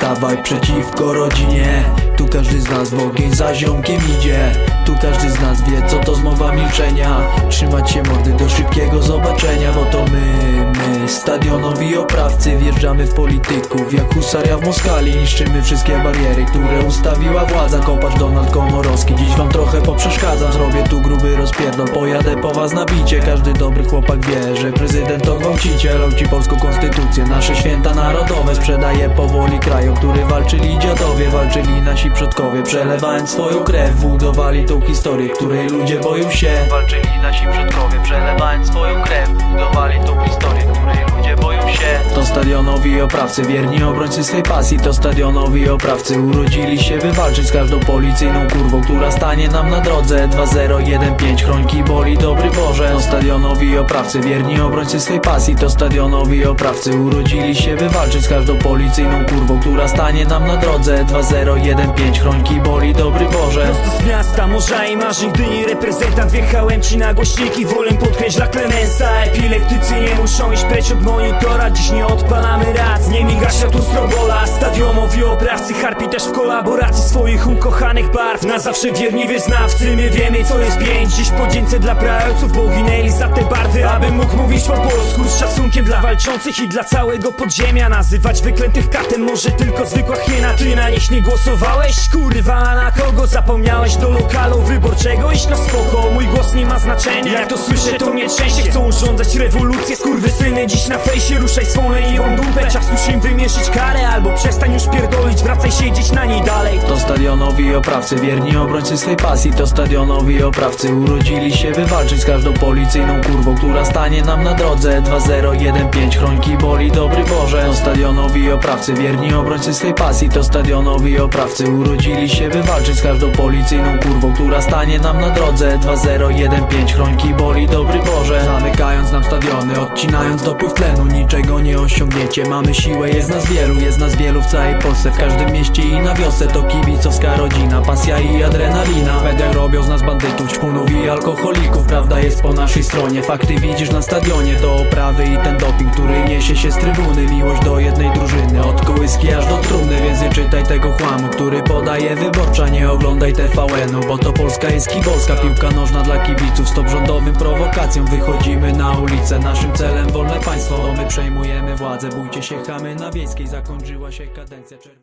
stawaj przeciwko rodzinie. Tu każdy z nas w ogień za ziomkiem idzie. Tu każdy z nas wie co to zmowa milczenia. Trzymać się mordy do szybkiego zobaczenia Bo to my, stadionowi oprawcy. Wjeżdżamy w polityków jak husaria w Moskali. Niszczymy wszystkie bariery, które ustawiła władza. Kopacz Donald Komorowski, dziś wam trochę poprzeszkadzam. Zrobię tu gruby rozpierdol, pojadę po was na bicie. Każdy dobry chłopak wie, że prezydent to gwałciciel. Ci polską konstytucję, nasze święta narodowe. Sprzedaje powoli kraju, który walczyli dziadowie. Walczyli nasi przodkowie, przelewając swoją krew. Budowali tą historię, której ludzie boją się. Walczyli nasi przodkowie, przelewając swoją krew. Budowali tą historię, stadionowi oprawcy, wierni obrońcy swej pasji. To stadionowi oprawcy, urodzili się wywalczyć Z każdą policyjną kurwą, która stanie nam na drodze. 2015, chrońki boli dobry Boże. To stadionowi oprawcy, wierni obrońcy swej pasji. To stadionowi oprawcy, urodzili się wywalczyć Z każdą policyjną kurwą, która stanie nam na drodze. 2015, chrońki boli dobry Boże. Prosto z miasta, morza i marzeń Gdyni reprezentant wjechałem ci na głośniki. Wolę podkreśla Clemensa Epileptycy nie muszą iść precz od monitora. Dziś nie odpalamy rac, nie miga światło strobola Oprawcy harpi też w kolaboracji Swoich ukochanych barw. Na zawsze wierni wyznawcy My wiemy co jest pięć. Dziś podzięce dla praojców, bo ginęli za te barwy Aby mógł mówić po polsku. Z szacunkiem dla walczących i dla całego podziemia. Nazywać wyklętych katem może tylko zwykła hiena. Ty na nich nie głosowałeś? Kurwa, na kogo zapomniałeś? Do lokalu wyborczego iść? Na spoko Mój głos nie ma znaczenia. Jak to słyszę to mnie trzęsie. Chcą urządzać rewolucję Skurwysyny. Dziś na fejsie Ruszaj swą leniwą dupę. Czas już im wymierzyć karę Albo przestań już pierdolić Wracaj siedzieć na niej dalej. To stadionowi oprawcy, wierni obrońcy swej pasji. To stadionowi oprawcy, urodzili się wywalczyć Z każdą policyjną kurwą, która stanie nam na drodze. 2015, chrońki boli dobry Boże. To stadionowi oprawcy, wierni obrońcy swej pasji. To stadionowi oprawcy, urodzili się wywalczyć Z każdą policyjną kurwą, która stanie nam na drodze. 2015, chrońki boli dobry Boże Zamykając nam stadiony, odcinając dopływ tlenu. Niczego nie osiągniecie, mamy siłę, jest nas wielu Jest nas wielu w całej Polsce, w każdym mieście i na wiosce. To kibicowska rodzina, pasja i adrenalina. W mediach robią z nas bandytów, ćpunów i alkoholików. Prawda jest po naszej stronie, fakty widzisz na stadionie. To oprawy i ten doping, który niesie się z trybuny. Miłość do jednej drużyny, od kołyski aż do trumny czytaj tego chłamu, który podaje wyborcza. Nie oglądaj TVN-u, bo to Polska jest kibolska Piłka nożna dla kibiców, stop rządowym prowokacjom Wychodzimy na ulicę, naszym celem wolne państwo my przejmujemy władzę, bójcie się chamy na wiejskiej. Zakończyła się kadencja